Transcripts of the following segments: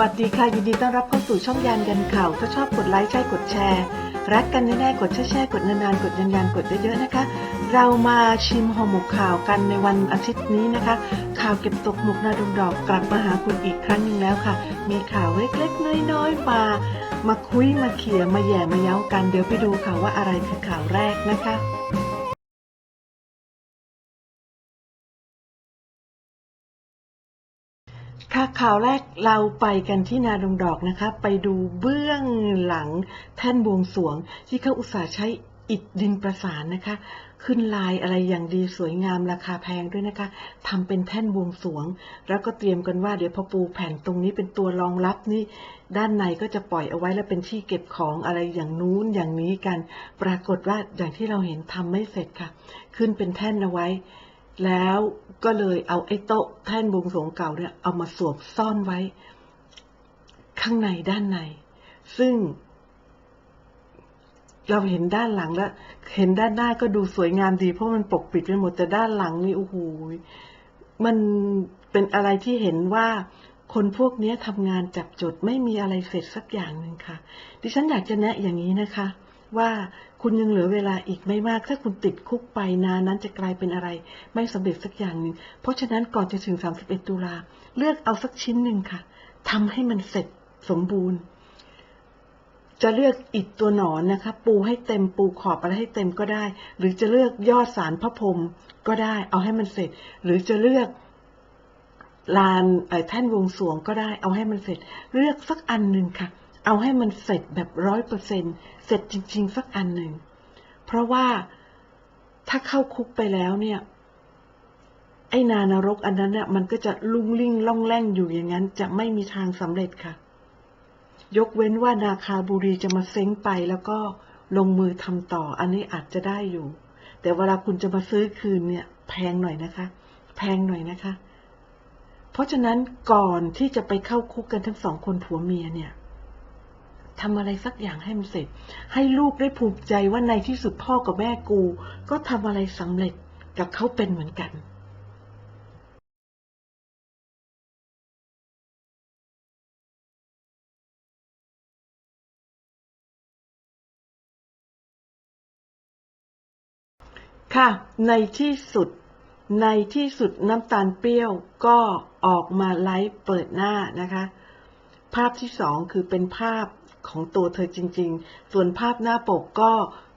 วัสดีค่ะ ยินดีต้อนรับเข้าสู่ช่องยานยันข่าว ถ้าชอบกดไลค์ใช่กดแชร์ รักกันแน่ๆกดแช่ๆกดนานๆกดยันยันๆกดเยอะๆนะคะ เรามาชิมห่อหมกข่าวกันในวันอาทิตย์นี้นะคะ ข่าวเก็บตกหมกนาดงดอกกลับมาหาคุณอีกครั้งหนึ่งแล้วค่ะ มีข่าวเล็กๆน้อยๆมามาคุยมาเขียมาแย่มาเย้ากัน เดี๋ยวไปดูค่ะว่าอะไรคือข่าวแรกนะคะ ค่ะข่าวแรกเราไปกันที่นาดงดอกนะคะ ไปดูเบื้องหลังแท่นบวงสรวง ที่เขาอุตส่าห์ใช้อิฐดินประสานนะคะ ขึ้นลายอะไรอย่างดีสวยงามราคาแพงด้วยนะคะทำเป็นแท่นบวงสรวง แล้วก็เตรียมกันว่าเดี๋ยวพอปูแผ่นตรงนี้เป็นตัวรองรับนี่ ด้านในก็จะปล่อยเอาไว้แล้วเป็นที่เก็บของอะไรอย่างนู้นอย่างนี้กัน ปรากฏว่าอย่างที่เราเห็นทำไม่เสร็จค่ะ ขึ้นเป็นแท่นเอาไว้ แล้วก็เลยเอาไอ้โต๊ะแท่นบวงสรวงเก่าเนี่ยเอามาสวมซ่อนไว้ ข้างในด้านใน ซึ่ง เราเห็นด้านหลังแล้วเห็นด้านหน้าก็ดูสวยงามดีเพราะมันปกปิดไปหมดแต่ด้านหลังนี่โอ้โหมันเป็นอะไรที่เห็นว่าคนพวกนี้ทำงานจับจดไม่มีอะไรเสร็จสักอย่างหนึ่งค่ะ ดิฉันอยากจะแนะอย่างนี้นะคะ ว่าคุณยังเหลือเวลาอีกไม่มาก ถ้าคุณติดคุกไปนานนั้นจะกลายเป็นอะไร ไม่สำเร็จสักอย่างหนึ่ง เพราะฉะนั้นก่อนจะถึง 31 ตุลา เลือกเอาสักชิ้นหนึ่งค่ะทำให้มันเสร็จสมบูรณ์ จะเลือกอิฐตัวหนอนนะคะ ปูให้เต็มปูขอบอะไรให้เต็มก็ได้ หรือจะเลือกยอดสารพระพรมก็ได้ เอาให้มันเสร็จ หรือจะเลือกลานเอ่อแท่นวงสวงก็ได้ เอาให้มันเสร็จ เลือกสักอันหนึ่งค่ะ เอาให้มันเสร็จแบบร้อยเปอร์เซ็นเสร็จจริง ๆ สักอันหนึ่ง เพราะว่าถ้าเข้าคุกไปแล้วเนี่ย ไอ้นานรกอันนั้นเนี่ยมันก็จะลุ่งลิ่งล่องแล่งอยู่อย่างนั้น จะไม่มีทางสำเร็จค่ะ ยกเว้นว่านาคาบุรีจะมาเซ้งไปแล้วก็ลงมือทำต่อ อันนี้อาจจะได้อยู่ แต่เวลาคุณจะมาซื้อคืนเนี่ย แพงหน่อยนะคะ แพงหน่อยนะคะ เพราะฉะนั้นก่อนที่จะไปเข้าคุกกันทั้งสองคนผัวเมียเนี่ย ทำอะไรสักอย่างให้มันเสร็จ ให้ลูกได้ภูมิใจว่าในที่สุดพ่อกับแม่กู ก็ทำอะไรสำเร็จกับเขาเป็นเหมือนกันค่ะในที่สุด ในที่สุดน้ำตาลเปรี้ยวก็ออกมาไลฟ์เปิดหน้านะคะ ภาพที่สองคือเป็นภาพ ของตัวเธอจริง ๆ ส่วนภาพหน้าปกก็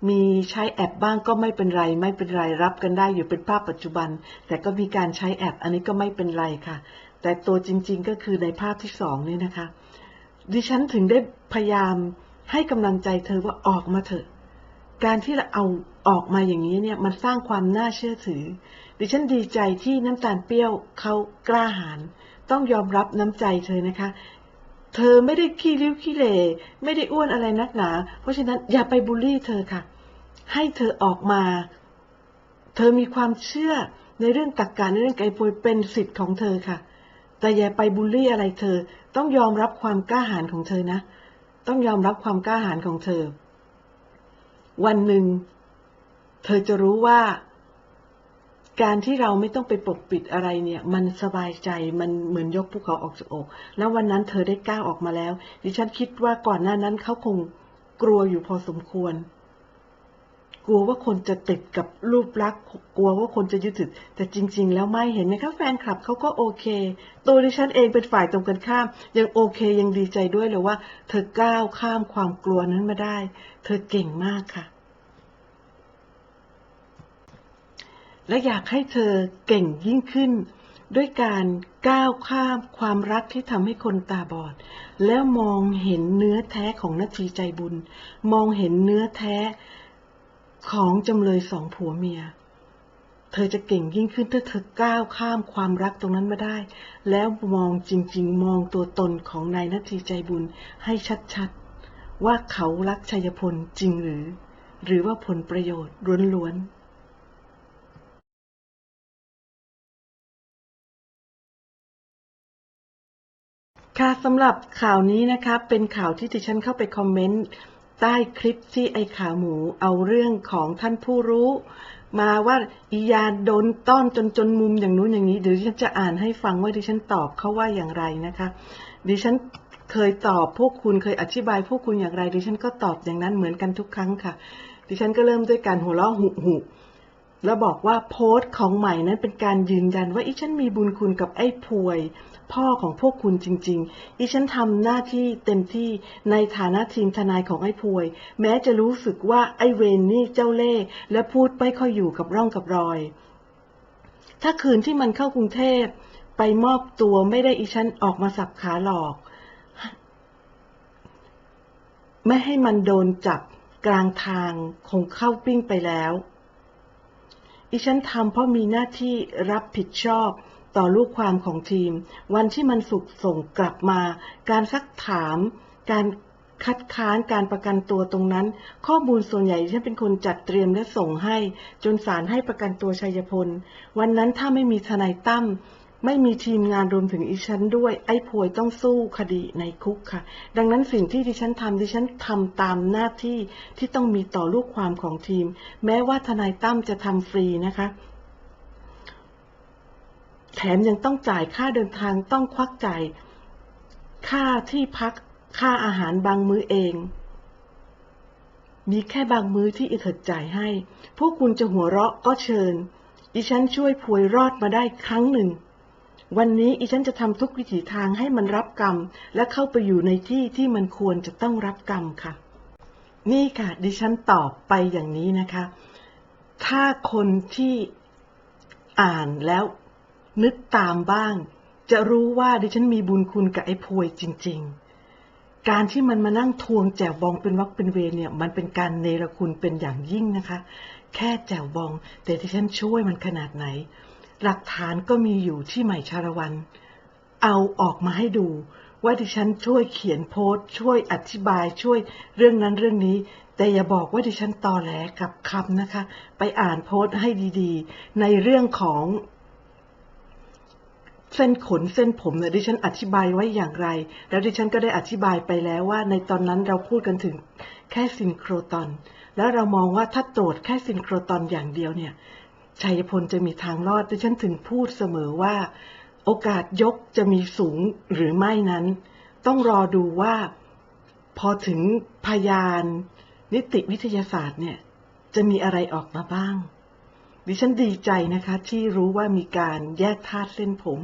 มีใช้แอปบ้างก็ไม่เป็นไร ไม่เป็นไรรับกันได้อยู่เป็นภาพปัจจุบัน แต่ก็มีการใช้แอปอันนี้ก็ไม่เป็นไรค่ะ แต่ตัวจริง ๆ ก็คือในภาพที่สองนี่นะคะ ดิฉันถึงได้พยายามให้กำลังใจเธอว่าออกมาเถอะ การที่เราเอาออกมาอย่างนี้เนี่ยมันสร้างความน่าเชื่อถือ ดิฉันดีใจที่น้ำตาลเปรี้ยวเขากล้าหาญต้องยอมรับน้ำใจเธอนะคะ เธอไม่ได้ขี้ริ้วขี้เหร่ไม่ได้อ้วนอะไรนักหนา เพราะฉะนั้นอย่าไปบูลลี่เธอค่ะ ให้เธอออกมา เธอมีความเชื่อในเรื่องตรรกกะในเรื่องไกลโพยเป็นสิทธิ์ของเธอค่ะ แต่อย่าไปบูลลี่อะไรเธอ ต้องยอมรับความกล้าหาญของเธอนะ ต้องยอมรับความกล้าหาญของเธอ วันหนึ่ง เธอจะรู้ว่า การที่เราไม่ต้องไปปกปิดอะไรเนี่ย มันสบายใจมันเหมือนยกภูเขาออกจากอก แล้ววันนั้นเธอได้ก้าวออกมาแล้ว ดิฉันคิดว่าก่อนหน้านั้นเขาคงกลัวอยู่พอสมควร กลัวว่าคนจะติดกับรูปลักษณ์กลัวว่าคนจะยึดถือแต่จริง ๆ แล้วไม่เห็นไหมคะแฟนคลับเขาก็โอเค ตัวดิฉันเองเป็นฝ่ายตรงกันข้าม ยังโอเคยังดีใจด้วยเลยว่า เธอก้าวข้ามความกลัวนั้นมาได้ เธอเก่งมากค่ะ และอยากให้เธอเก่งยิ่งขึ้น ด้วยการก้าวข้ามความรักที่ทำให้คนตาบอด แล้วมองเห็นเนื้อแท้ของนาทีใจบุญ มองเห็นเนื้อแท้ของจำเลยสองผัวเมีย เธอจะเก่งยิ่งขึ้นถ้าเธอก้าวข้ามความรักตรงนั้นมาได้ แล้วมองจริง ๆ มองตัวตนของนายนาทีใจบุญให้ชัดๆ ว่าเขารักชัยพลจริงหรือ หรือว่าผลประโยชน์ล้วนๆ ค่ะสำหรับข่าวนี้นะคะเป็นข่าวที่ดิฉันเข้าไปคอมเมนต์ใต้คลิปที่ไอ้ขาหมูเอาเรื่องของท่านผู้รู้ มาว่าอียาโดนต้อนจนจนมุมอย่างนู้นอย่างนี้เดี๋ยวดิฉันจะอ่านให้ฟังว่าดิฉันตอบเขาว่าอย่างไรนะคะ ดิฉันเคยตอบพวกคุณเคยอธิบายพวกคุณอย่างไร ดิฉันก็ตอบอย่างนั้นเหมือนกันทุกครั้งค่ะ ดิฉันก็เริ่มด้วยการหัวเราะหุหุ แล้วบอกว่าโพสต์ของใหม่นั้นเป็นการยืนยันว่าอีฉันมีบุญคุณกับไอ้พวย พ่อของพวกคุณจริงๆ อีฉันทำหน้าที่เต็มที่ในฐานะทีมทนายของไอ้พวย แม้จะรู้สึกว่าไอ้เวนนี่เจ้าเล่ห์และพูดไม่ค่อยอยู่กับร่องกับรอย ถ้าคืนที่มันเข้ากรุงเทพไปมอบตัวไม่ได้อีฉันออกมาสับขาหลอก ไม่ให้มันโดนจับกลางทางคงเข้าปิ้งไปแล้ว อีฉันทำเพราะมีหน้าที่รับผิดชอบต่อลูกความของทีม วันที่มันสุกส่งกลับมา การซักถาม การคัดค้านการประกันตัวตรงนั้น ข้อมูลส่วนใหญ่ฉันเป็นคนจัดเตรียมและส่งให้ จนศาลให้ประกันตัวชัยพล วันนั้นถ้าไม่มีทนายตั้ม ไม่มีทีมงานรวมถึงอีฉันด้วย ไอ้พวยต้องสู้คดีในคุกค่ะ ดังนั้นสิ่งที่ดิฉันทำดิฉันทำตามหน้าที่ที่ต้องมีต่อลูกความของทีม แม้ว่าทนายตั้มจะทำฟรีนะคะแถมยังต้องจ่ายค่าเดินทางต้องควักจ่ายค่าที่พักค่าอาหารบางมื้อเอง มีแค่บางมื้อที่อิเถิดจ่ายให้ พวกคุณจะหัวเราะก็เชิญอีฉันช่วยพวยรอดมาได้ครั้งหนึ่ง วันนี้อีฉันจะทำทุกวิถีทางให้มันรับกรรม และเข้าไปอยู่ในที่ที่มันควรจะต้องรับกรรมค่ะ นี่ค่ะ ดิฉันตอบไปอย่างนี้นะคะ ถ้าคนที่อ่านแล้วนึกตามบ้าง จะรู้ว่าดิฉันมีบุญคุณกับไอ้พวยจริง ๆ การที่มันมานั่งทวงแจวบองเป็นวักเป็นเวเนี่ย มันเป็นการเนรคุณเป็นอย่างยิ่งนะคะ แค่แจวบอง แต่ดิฉันช่วยมันขนาดไหน หลักฐานก็มีอยู่ที่ใหม่ชาละวัน เอาออกมาให้ดู ว่าดิฉันช่วยเขียนโพสต์ช่วยอธิบายช่วยเรื่องนั้นเรื่องนี้ แต่อย่าบอกว่าดิฉันตอแหลกับคำนะคะ ไปอ่านโพสต์ให้ดีๆ ในเรื่องของเส้นขนเส้นผมเนี่ยดิฉันอธิบายไว้อย่างไร แล้วดิฉันก็ได้อธิบายไปแล้วว่าในตอนนั้นเราพูดกันถึงแค่ซินโครตอน แล้วเรามองว่าถ้าตรวจแค่ซินโครตอนอย่างเดียวเนี่ย ชัยพลจะมีทางรอดดิฉันถึงพูดเสมอว่า โอกาสยกจะมีสูงหรือไม่นั้น ต้องรอดูว่า พอถึงพยาน นิติวิทยาศาสตร์เนี่ย จะมีอะไรออกมาบ้าง ดิฉันดีใจนะคะ ที่รู้ว่ามีการแยกธาตุเส้นผม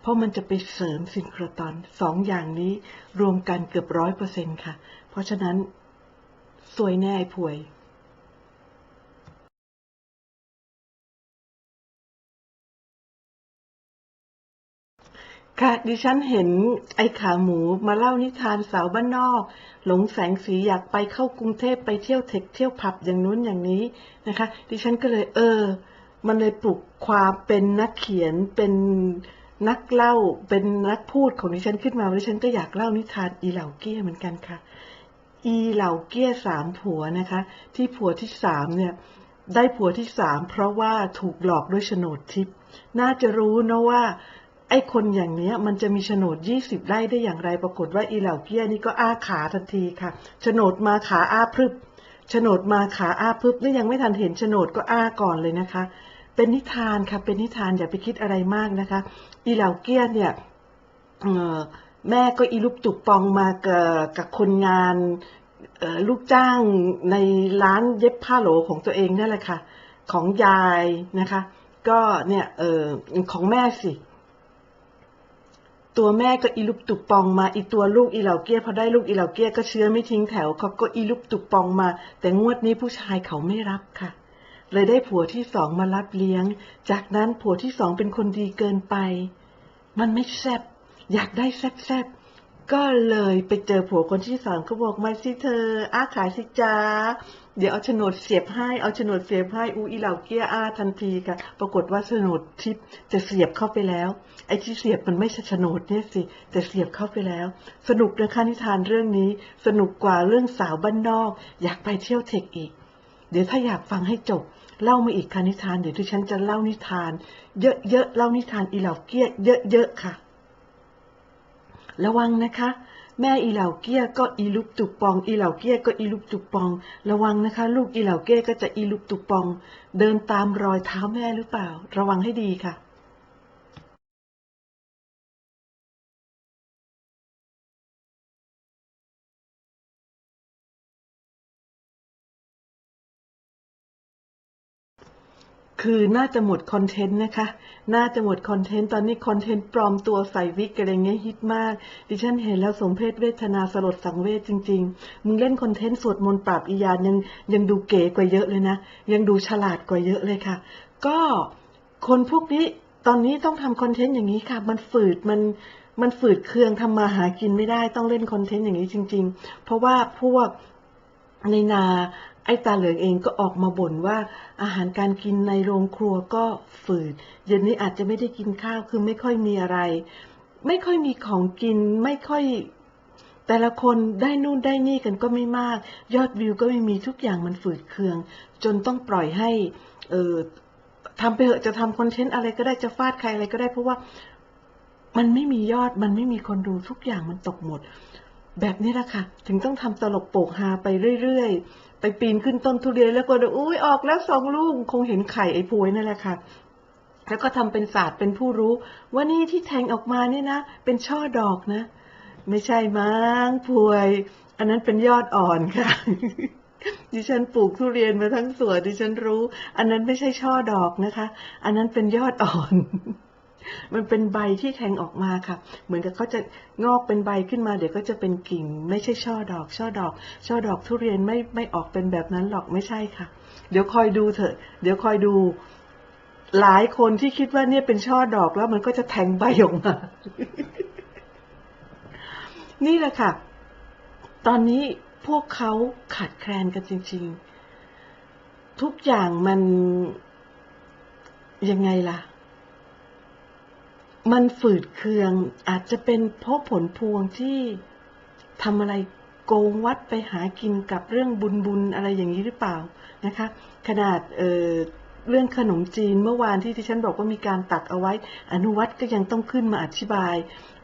เพราะมันจะไปเสริมซินโครตอนสองอย่างนี้รวมกันเกือบร้อยเปอร์เซ็นค่ะ เพราะฉะนั้นสวยแน่ไอ้ผวย ค่ะ ดิฉันเห็นไอ้ขาหมูมาเล่านิทานสาวบ้านนอก หลงแสงสีอยากไปเข้ากรุงเทพไปเที่ยวเทคเที่ยวผับอย่างนู้นอย่างนี้นะคะ ดิฉันก็เลยเออ มันเลยปลุกความเป็นนักเขียนเป็นนักเล่าเป็นนักพูดของดิฉันขึ้นมาดิฉันก็อยากเล่านิทานอีเหล่าเกี้ยเหมือนกันค่ะ อีเหล่าเกี้ยสามผัวนะคะ ที่ผัวที่สามเนี่ยได้ผัวที่สามเพราะว่าถูกหลอกด้วยโฉนดทิพย์น่าจะรู้นะว่า ไอ้คนอย่างเนี้ยมันจะมีโฉนดยี่สิบไร่ได้อย่างไร ปรากฏว่าอีเหล่าเกี้ยนี่ก็อ้าขาทันทีค่ะโฉนดมาขาอ้าพรึบโฉนดมาขาอ้าพรึบนี่ยังไม่ทันเห็นโฉนดก็อ้าก่อนเลยนะคะ เป็นนิทานค่ะ เป็นนิทานอย่าไปคิดอะไรมากนะคะ อีเหล่าเกี้ยเนี่ยแม่ก็อีลุกตุกปองมากับกับคนงานลูกจ้างในร้านเย็บผ้าโหลของตัวเองนั่นแหละค่ะ ของยายนะคะ ก็เนี่ยออของแม่สิ ตัวแม่ก็อีลุกตุกปองมา อีตัวลูกอีเหล่าเกี้ยพอได้ลูกอีเหล่าเกี้ยก็เชื้อไม่ทิ้งแถวเขาก็อีลุกตุกปองมา แต่งวดนี้ผู้ชายเขาไม่รับค่ะ เลยได้ผัวที่สองมารับเลี้ยง จากนั้นผัวที่สองเป็นคนดีเกินไป มันไม่แซบอยากได้แซบแซบ ก็เลยไปเจอผัวคนที่สามก็บอกมาสิเธอ อ้าขายสิจ้า เดี๋ยวเอาโฉนดเสียบให้ เอาโฉนดเสียบให้อูอีเหล่าเกี้ยอ้าทันทีค่ะ ปรากฏว่าโฉนดทิพจะเสียบเข้าไปแล้ว ไอ้ที่เสียบมันไม่ใช่โฉนดเนี่ยสิแต่เสียบเข้าไปแล้ว สนุกนะคะนิทานเรื่องนี้ สนุกกว่าเรื่องสาวบ้านนอก อยากไปเที่ยวเทคอีก เดี๋ยวถ้าอยากฟังให้จบเล่ามาอีกค่ะนิทาน เดี๋ยวที่ฉันจะเล่านิทาน เยอะๆเล่านิทานอีเหล่าเกี้ยเยอะๆค่ะ ระวังนะคะ แม่อีเหล่าเกี้ยก็อีลุกตุกปอง อีเหล่าเกี้ยก็อีลุกตุกปอง ระวังนะคะ ลูกอีเหล่าเกี้ยก็จะอีลุกตุกปอง เดินตามรอยเท้าแม่หรือเปล่า ระวังให้ดีค่ะ คือน่าจะหมดคอนเทนต์นะคะ น่าจะหมดคอนเทนต์ ตอนนี้คอนเทนต์ปลอมตัวใส่วิกอะไรเงี้ยฮิตมาก ดิฉันเห็นแล้วสมเพศเวทนาสลดสังเวชจริง ๆ มึงเล่นคอนเทนต์สวดมนต์ปราบอียานยังยังดูเก๋กว่าเยอะเลยนะ ยังดูฉลาดกว่าเยอะเลยค่ะ ก็คนพวกนี้ตอนนี้ต้องทำคอนเทนต์อย่างนี้ค่ะ มันฝืดมันมันฝืดเคืองทำมาหากินไม่ได้ต้องเล่นคอนเทนต์อย่างนี้จริง ๆ เพราะว่าพวก ในนาไอ้ตาเหลืองเองก็ออกมาบ่นว่าอาหารการกินในโรงครัวก็ฝืดเย็นนี้อาจจะไม่ได้กินข้าวคือไม่ค่อยมีอะไร ไม่ค่อยมีของกินไม่ค่อยแต่ละคนได้นู่นได้นี่กันก็ไม่มาก ยอดวิวก็ไม่มีทุกอย่างมันฝืดเคือง จนต้องปล่อยให้เออทำไปเถอะจะทำคอนเทนต์อะไรก็ได้จะฟาดใครอะไรก็ได้เพราะว่ามันไม่มียอดมันไม่มีคนดูทุกอย่างมันตกหมด แบบนี้แหละค่ะ ถึงต้องทำตลกโปกฮาไปเรื่อยๆ ไปปีนขึ้นต้นทุเรียนแล้วก็ดูอุ้ยออกแล้วสองลูกคงเห็นไข่ไอ้พวยนั่นแหละค่ะ แล้วก็ทำเป็นศาสตร์เป็นผู้รู้ ว่านี่ที่แทงออกมานี่นะ เป็นช่อดอกนะ ไม่ใช่มั้งพวย อันนั้นเป็นยอดอ่อนค่ะดิฉันปลูกทุเรียนมาทั้งสวนดิฉันรู้ อันนั้นไม่ใช่ช่อดอกนะคะ อันนั้นเป็นยอดอ่อน มันเป็นใบที่แทงออกมาค่ะ เหมือนกับเขาจะงอกเป็นใบขึ้นมาเดี๋ยวก็จะเป็นกิ่ง ไม่ใช่ช่อดอก ช่อดอก ช่อดอกทุเรียนไม่ไม่ออกเป็นแบบนั้นหรอกไม่ใช่ค่ะ เดี๋ยวคอยดูเถอะ เดี๋ยวคอยดูหลายคนที่คิดว่าเนี่ยเป็นช่อดอกแล้วมันก็จะแทงใบออกมา นี่แหละค่ะ ตอนนี้พวกเขาขาดแคลนกันจริง ๆ ทุกอย่างมันยังไงล่ะ มันฝืดเคืองอาจจะเป็นเพราะผลพวงที่ทำอะไรโกงวัดไปหากินกับเรื่องบุญบุญอะไรอย่างนี้หรือเปล่านะคะ ขนาดเเรื่องขนมจีนเมื่อวานที่ที่ฉันบอกว่ามีการตัดเอาไว้ อนุวัตก็ยังต้องขึ้นมาอธิบาย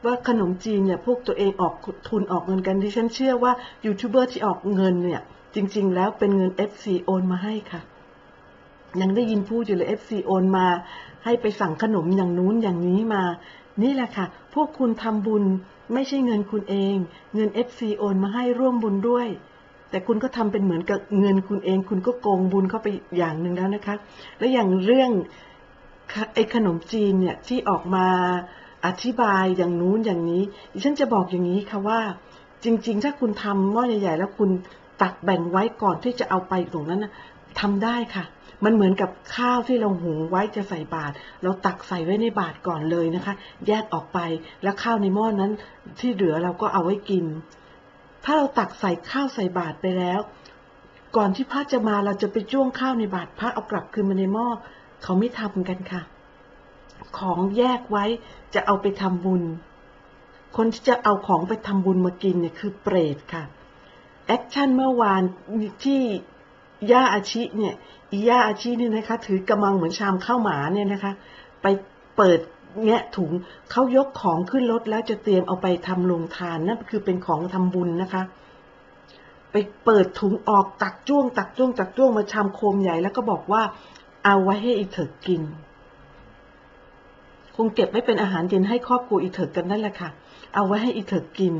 ว่าขนมจีนเนี่ยพวกตัวเองออกทุนออกเงินกันที่ฉันเชื่อว่ายูทูบเบอร์ที่ออกเงินเนี่ย จริง ๆ แล้วเป็นเงิน FC โอนมาให้ค่ะยังได้ยินพูดอยู่เลย FC โอนมา ให้ไปสั่งขนมอย่างนู้นอย่างนี้มา นี่แหละค่ะ พวกคุณทำบุญไม่ใช่เงินคุณเอง เงิน FC โอนมาให้ร่วมบุญด้วย แต่คุณก็ทำเป็นเหมือนกับเงินคุณเอง คุณก็โกงบุญเข้าไปอย่างหนึ่งแล้วนะคะ และอย่างเรื่องไอ้ขนมจีนเนี่ยที่ออกมาอธิบายอย่างนู้นอย่างนี้ ดิฉันจะบอกอย่างนี้ค่ะว่า จริง ๆ ถ้าคุณทำหม้อใหญ่ ๆ แล้วคุณตักแบ่งไว้ก่อนที่จะเอาไปตรงนั้นนะ ทำได้ค่ะ มันเหมือนกับข้าวที่เราหุงไว้จะใส่บาตรเราตักใส่ไว้ในบาตรก่อนเลยนะคะ แยกออกไปแล้วข้าวในหม้อนั้นที่เหลือเราก็เอาไว้กิน ถ้าเราตักใส่ข้าวใส่บาตรไปแล้ว ก่อนที่พระจะมาเราจะไปจ้วงข้าวในบาตรพระเอากลับคืนมาในหม้อเขาไม่ทำกันค่ะ ของแยกไว้จะเอาไปทำบุญ คนที่จะเอาของไปทำบุญมากินเนี่ยคือเปรตค่ะแอคชั่นเมื่อวานที่ ย่าอาชิเนี่ยอีย่าอาชิเนี่ยนะคะ ถือกระมังเหมือนชามข้าวหมาเนี่ยนะคะ ไปเปิดแงะถุงเขายกของขึ้นรถแล้วจะเตรียมเอาไปทำลงทานนั่นคือเป็นของทำบุญนะคะ ไปเปิดถุงออกตักจ้วง ตักจ้วง ตักจ้วงมาชามโคมใหญ่แล้วก็บอกว่า เอาไว้ให้อีเถิกกิน คงเก็บไว้เป็นอาหารเย็นให้ครอบครัวอีเถิกกันนั่นแหละค่ะ เอาไว้ให้อีเถิกกิน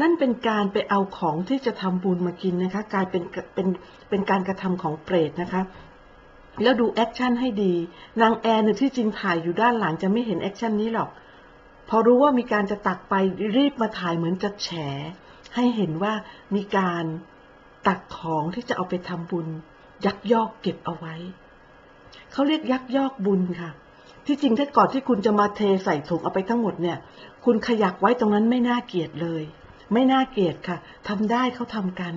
นั่นเป็นการไปเอาของที่จะทำบุญมากินนะคะกลายเป็นเป็นเป็นการกระทำของเปรตนะคะ แล้วดูแอคชั่นให้ดี นางแอนเนี่ยที่จริงถ่ายอยู่ด้านหลังจะไม่เห็นแอคชั่นนี้หรอก พอรู้ว่ามีการจะตักไปรีบมาถ่ายเหมือนจะแฉ ให้เห็นว่ามีการตักของที่จะเอาไปทำบุญ ยักยอกเก็บเอาไว้ เขาเรียกยักยอกบุญค่ะที่จริงถ้าก่อนที่คุณจะมาเทใส่ถุงเอาไปทั้งหมดเนี่ย คุณขยักไว้ตรงนั้นไม่น่าเกลียดเลย ไม่น่าเกลียดค่ะทำได้เขาทำกัน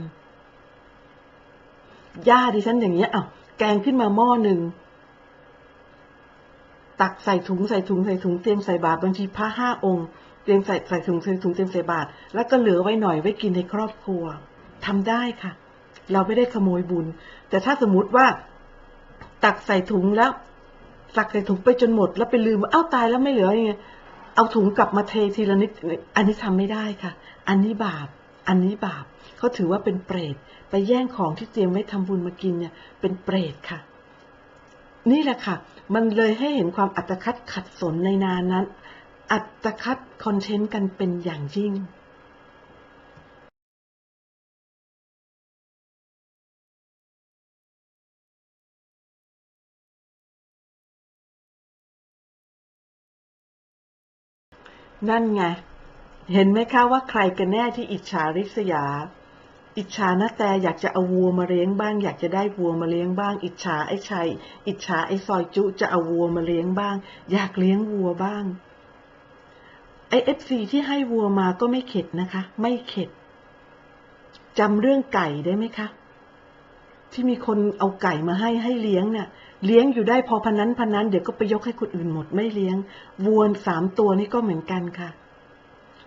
ย่าดิฉันอย่างเงี้ยอะแกงขึ้นมาหม้อหนึ่งตักใส่ถุงใส่ถุงใส่ถุงเตรียมใส่บาตรบางทีพระห้าองค์ เตรียมใส่ใส่ถุงใส่ถุงเตรียมใส่บาตรแล้วก็เหลือไว้หน่อยไว้กินในครอบครัวทำได้ค่ะ เราไม่ได้ขโมยบุญ แต่ถ้าสมมติว่า ตักใส่ถุงแล้วตักใส่ถุงไปจนหมด แล้วไปลืมอ้าวตายแล้วไม่เหลือยังไง เอาถุงกลับมาเททีละนิดอันนี้ทำไม่ได้ค่ะ อันนี้บาป อันนี้บาปเขาถือว่าเป็นเปรต ไปแย่งของที่เตรียมไว้ทำบุญมากินเนี่ย เป็นเปรตค่ะ นี่แหละค่ะ มันเลยให้เห็นความอัตคัดขัดสนในนานั้น อัตคัดคอนเทนต์กันเป็นอย่างยิ่ง นั่นไง เห็นไหมคะว่าใครกันแน่ที่อิจฉาริษยา อิจฉานะแต่อยากจะเอาวัวมาเลี้ยงบ้าง อยากจะได้วัวมาเลี้ยงบ้าง อิจฉาไอ้ชัย อิจฉาไอ้ซอยจุจะเอาวัวมาเลี้ยงบ้าง อยากเลี้ยงวัวบ้างไอเอฟซีที่ให้วัวมาก็ไม่เข็ดนะคะ ไม่เข็ดจำเรื่องไก่ได้ไหมคะ ที่มีคนเอาไก่มาให้ให้เลี้ยงเนี่ย เลี้ยงอยู่ได้พอพันนั้นพันนั้น เดี๋ยวก็ไปยกให้คนอื่นหมดไม่เลี้ยงวัวสามตัวนี่ก็เหมือนกันค่ะ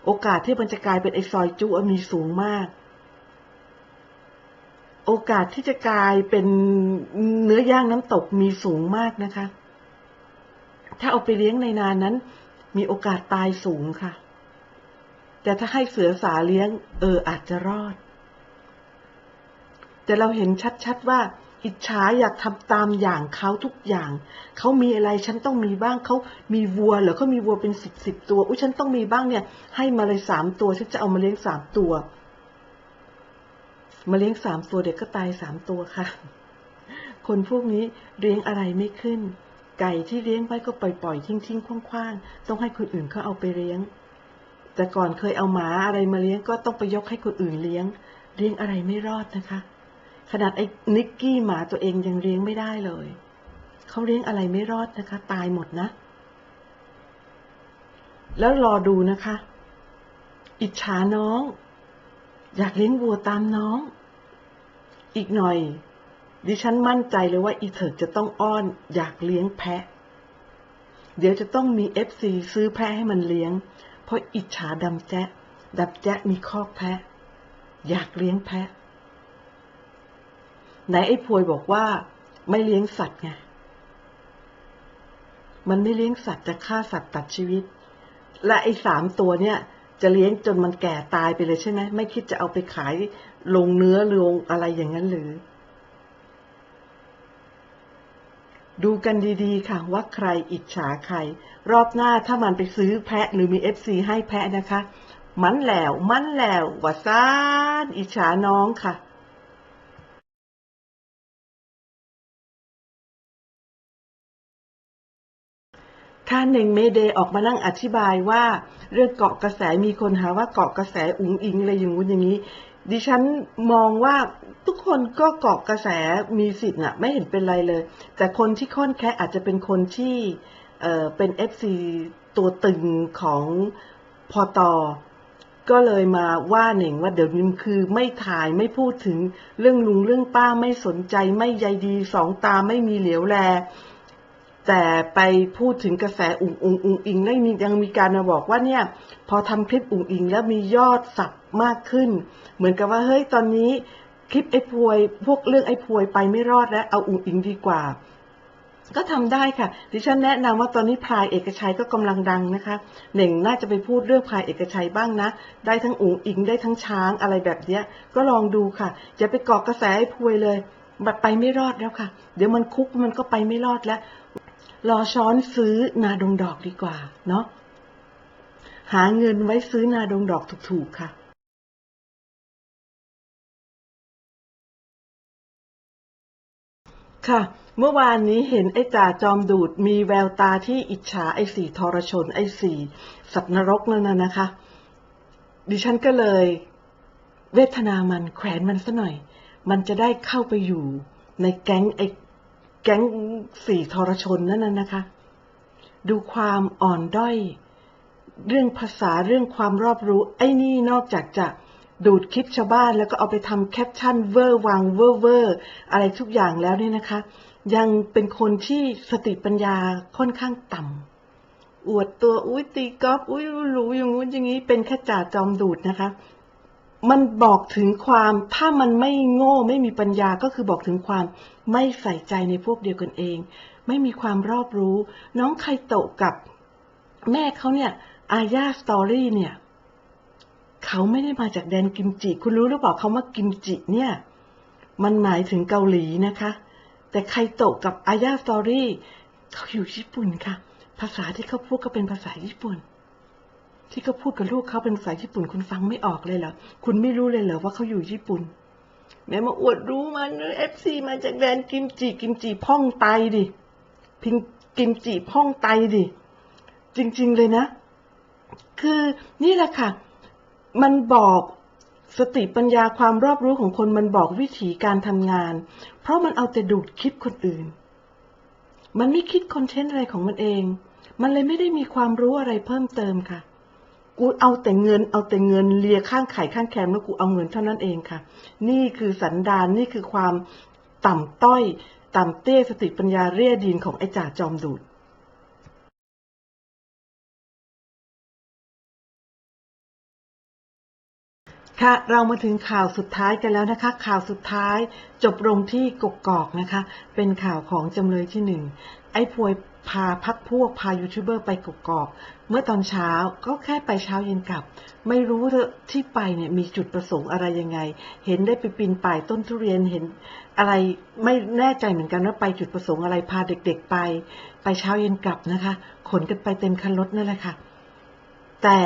โอกาสที่มันจะกลายเป็นไอซอยจุมีสูงมาก โอกาสที่จะกลายเป็นเนื้อย่างน้ำตกมีสูงมากนะคะ ถ้าเอาไปเลี้ยงในนานนั้น มีโอกาสตายสูงค่ะ แต่ถ้าให้เสือสาเลี้ยง เอออาจจะรอด แต่เราเห็นชัดๆว่า อิจฉาอยากทำตามอย่างเขาทุกอย่าง เขามีอะไรฉันต้องมีบ้างเขามีวัวหรือเขามีวัวเป็นสิบสิบตัวอุ้ยฉันต้องมีบ้างเนี่ย ให้มาเลยสามตัวฉันจะเอามาเลี้ยงสามตัวมาเลี้ยงสามตัวเด็กก็ตายสามตัวค่ะ คนพวกนี้เลี้ยงอะไรไม่ขึ้น ไก่ที่เลี้ยงไว้ก็ปล่อยๆทิ้งๆคว้างๆ ต้องให้คนอื่นเขาเอาไปเลี้ยง แต่ก่อนเคยเอาหมาอะไรมาเลี้ยงก็ต้องไปยกให้คนอื่นเลี้ยง เลี้ยงอะไรไม่รอดนะคะ ขนาดไอ้นิกกี้หมาตัวเองยังเลี้ยงไม่ได้เลย เขาเลี้ยงอะไรไม่รอดนะคะ ตายหมดนะ แล้วรอดูนะคะ อิจฉาน้อง อยากเลี้ยงวัวตามน้อง อีกหน่อย ดิฉันมั่นใจเลยว่าอีเถิดจะต้องอ้อน อยากเลี้ยงแพะ เดี๋ยวจะต้องมีเอฟซีซื้อแพะให้มันเลี้ยง เพราะอิจฉาดำแจ๊ะดำแจ๊ะมีคอกแพะ อยากเลี้ยงแพะ ไหนไอ้พวยบอกว่าไม่เลี้ยงสัตว์ไง มันไม่เลี้ยงสัตว์จะฆ่าสัตว์ตัดชีวิต และไอ้สามตัวเนี่ย จะเลี้ยงจนมันแก่ตายไปเลยใช่ไหมไม่คิดจะเอาไปขายลงเนื้อลงอะไรอย่างนั้นหรือ ดูกันดีๆ ค่ะ ว่าใครอิจฉาใคร รอบหน้าถ้ามันไปซื้อแพะหรือมีเอฟซีให้แพะนะคะ มันแล้วมันแล้วว่าซ่านอิจฉาน้องค่ะ ท่านหนึ่งเมเดย์ออกมานั่งอธิบายว่าเรื่องเกาะกระแสมีคนหาว่าเกาะกระแสอุ๋งอิงอะไรอย่างงู้นอย่างนี้ ดิฉันมองว่าทุกคนก็เกาะกระแสมีสิทธิ์น่ะไม่เห็นเป็นไรเลย แต่คนที่ค่อนแค่อาจจะเป็นคนที่เอ่อเป็นเอฟซีตัวตึงของพอตอก็เลยมาว่าหนิงว่าเดี๋ยวนี้คือไม่ถ่ายไม่พูดถึงเรื่องลุงเรื่องป้าไม่สนใจไม่ใยดีสองตาไม่มีเหลียวแล แต่ไปพูดถึงกระแสอุ๋งอุ๋งอุ๋งอิงแล้วมียังมีการมาบอกว่าเนี่ยพอทำคลิปอุ๋งอิงแล้วมียอดสับมากขึ้น เหมือนกับว่าเฮ้ยตอนนี้คลิปไอ้พวย พวกเรื่องไอ้พวยไปไม่รอดแล้วเอาอุ๋งอิงดีกว่า ก็ทำได้ค่ะ ดิฉันแนะนำว่าตอนนี้พลายเอกชัยก็กำลังดังนะคะเหน่งน่าจะไปพูดเรื่องพลายเอกชัยบ้างนะ ได้ทั้งอุ๋งอิงได้ทั้งช้างอะไรแบบเนี้ย ก็ลองดูค่ะอย่าไปเกาะกระแสไอ้พวยเลยไปไม่รอดแล้วค่ะ เดี๋ยวมันคุกมันก็ไปไม่รอดแล้ว รอช้อนซื้อนาดงดอกดีกว่า เนาะหาเงินไว้ซื้อนาดงดอกถูกๆค่ะค่ะ เมื่อวานนี้เห็นไอ้จ่าจอมดูดมีแววตาที่อิจฉาไอ้สี่ทรชนไอ้สี่สัตว์นรกนั่นนะนะคะ ดิฉันก็เลย เวทนามันแขวนมันซะหน่อย มันจะได้เข้าไปอยู่ในแก๊งไอ้ แก๊งสี่ทรชนนั่นน่ะนะคะ ดูความอ่อนด้อย เรื่องภาษาเรื่องความรอบรู้ ไอ้นี่นอกจากจะดูดคลิปชาวบ้านแล้วก็เอาไปทำแคปชั่นเวอร์วังเวอร์เวอร์อะไรทุกอย่างแล้วเนี่ยนะคะ ยังเป็นคนที่สติปัญญาค่อนข้างต่ำอวดตัวอุ้ยตีกอล์ฟอุ้ยรู้อย่างงู้นอย่างนี้เป็นแค่จ่าจอมดูดนะคะ มันบอกถึงความถ้ามันไม่โง่ไม่มีปัญญาก็คือบอกถึงความไม่ใส่ใจในพวกเดียวกันเอง ไม่มีความรอบรู้ น้องไคโตะกับแม่เขาเนี่ย อาญาสตอรี่เนี่ย เขาไม่ได้มาจากแดนกิมจิ คุณรู้หรือเปล่าคำว่ากิมจิเนี่ย มันหมายถึงเกาหลีนะคะ แต่ไคโตะกับอาญาสตอรี่เขาอยู่ญี่ปุ่นค่ะ ภาษาที่เขาพูดก็เป็นภาษาญี่ปุ่น ที่เขาพูดกับลูกเขาเป็นภาษาญี่ปุ่น คุณฟังไม่ออกเลยเหรอ คุณไม่รู้เลยเหรอว่าเขาอยู่ญี่ปุ่น แม้มาอวดรู้มันเอฟซีมาจากแดนกิมจิกิมจิพ่องไตดิ พิงกิมจิพ่องไตดิ จริง ๆเลยนะ คือนี่แหละค่ะ มันบอกสติปัญญาความรอบรู้ของคนมันบอกวิธีการทำงาน เพราะมันเอาแต่ดูดคลิปคนอื่น มันไม่คิดคอนเทนต์อะไรของมันเอง มันเลยไม่ได้มีความรู้อะไรเพิ่มเติมค่ะ กูเอาแต่เงิน เอาแต่เงินเลียข้างไข่ข้างแคมแล้วกูเอาเงินเท่านั้นเองค่ะ นี่คือสันดานนี่คือความต่ำต้อย ต่ำเตี้ยสติปัญญาเรียดินของไอ้จ่าจอมดูดค่ะเรามาถึงข่าวสุดท้ายกันแล้วนะคะ ข่าวสุดท้ายจบลงที่กกอกนะคะ เป็นข่าวของจำเลยที่หนึ่งไอ้พวย พาพักพวกพายูทูบเบอร์ไปกกอกเมื่อตอนเช้าก็แค่ไปเช้าเย็นกลับ ไม่รู้ที่ไปเนี่ยมีจุดประสงค์อะไรยังไง เห็นได้ไปปีนป่ายต้นทุเรียนเห็นอะไรไม่แน่ใจเหมือนกันว่าไปจุดประสงค์อะไรพาเด็กๆไป ไปเช้าเย็นกลับนะคะ ขนกันไปเต็มคันรถนั่นแหละค่ะ แต่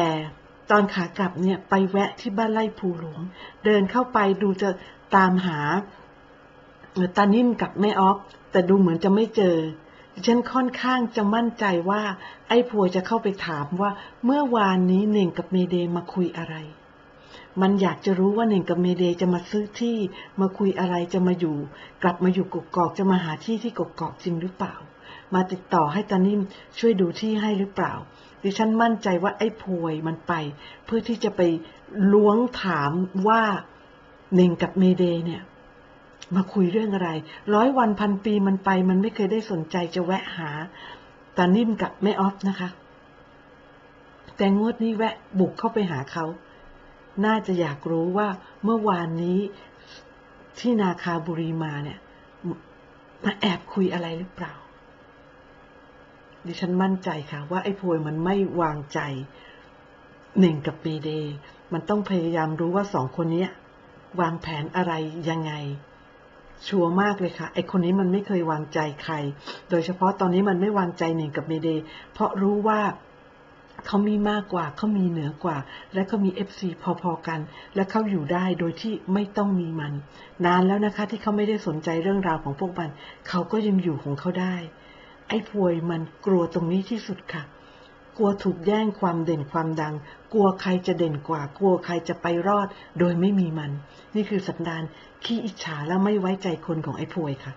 ตอนขากลับเนี่ยไปแวะที่บ้านไร่ภูหลวง เดินเข้าไปดูจะตามหาตานิ่มกับแม่ออฟแต่ดูเหมือนจะไม่เจอ ฉันค่อนข้างจะมั่นใจว่า ไอ้พวยจะเข้าไปถามว่า เมื่อวานนี้เน่งกับเมเดย์มาคุยอะไร มันอยากจะรู้ว่าเน่งกับเมเดย์จะมาซื้อที่มาคุยอะไรจะมาอยู่ กลับมาอยู่กกอกจะมาหาที่ที่กกอกจริงหรือเปล่า มาติดต่อให้ตานิ่มช่วยดูที่ให้หรือเปล่า ดิฉันมั่นใจว่าไอ้พวยมันไป เพื่อที่จะไปล้วงถามว่าเน่งกับเมเดย์เนี่ย มาคุยเรื่องอะไร ร้อยวันพันปีมันไป มันไม่เคยได้สนใจจะแวะหาตานิ่มกับแม่ออฟนะคะ แต่งวดนี้แวะบุกเข้าไปหาเขา น่าจะอยากรู้ว่าเมื่อวานนี้ที่นาคาบุรีมาเนี่ยมาแอบคุยอะไรหรือเปล่า ดิฉันมั่นใจค่ะ ว่าไอ้พวยมันไม่วางใจหนึ่งกับเมเดย์มันต้องพยายามรู้ว่าสองคนนี้วางแผนอะไรยังไง ชัวร์มากเลยค่ะไอคนนี้มันไม่เคยวางใจใคร โดยเฉพาะตอนนี้มันไม่วางใจหนึ่งกับเมเดย์เพราะรู้ว่าเขามีมากกว่า เขามีเหนือกว่า และเขามีเอฟซีพอๆกัน และเขาอยู่ได้โดยที่ไม่ต้องมีมัน นานแล้วนะคะที่เขาไม่ได้สนใจเรื่องราวของพวกมัน เขาก็ยังอยู่ของเขาได้ ไอ้พวยมันกลัวตรงนี้ที่สุดค่ะ กลัวถูกแย่งความเด่นความดัง กลัวใครจะเด่นกว่า กลัวใครจะไปรอด โดยไม่มีมัน นี่คือสันดานขี้อิจฉาและไม่ไว้ใจคนของไอ้พวยค่ะ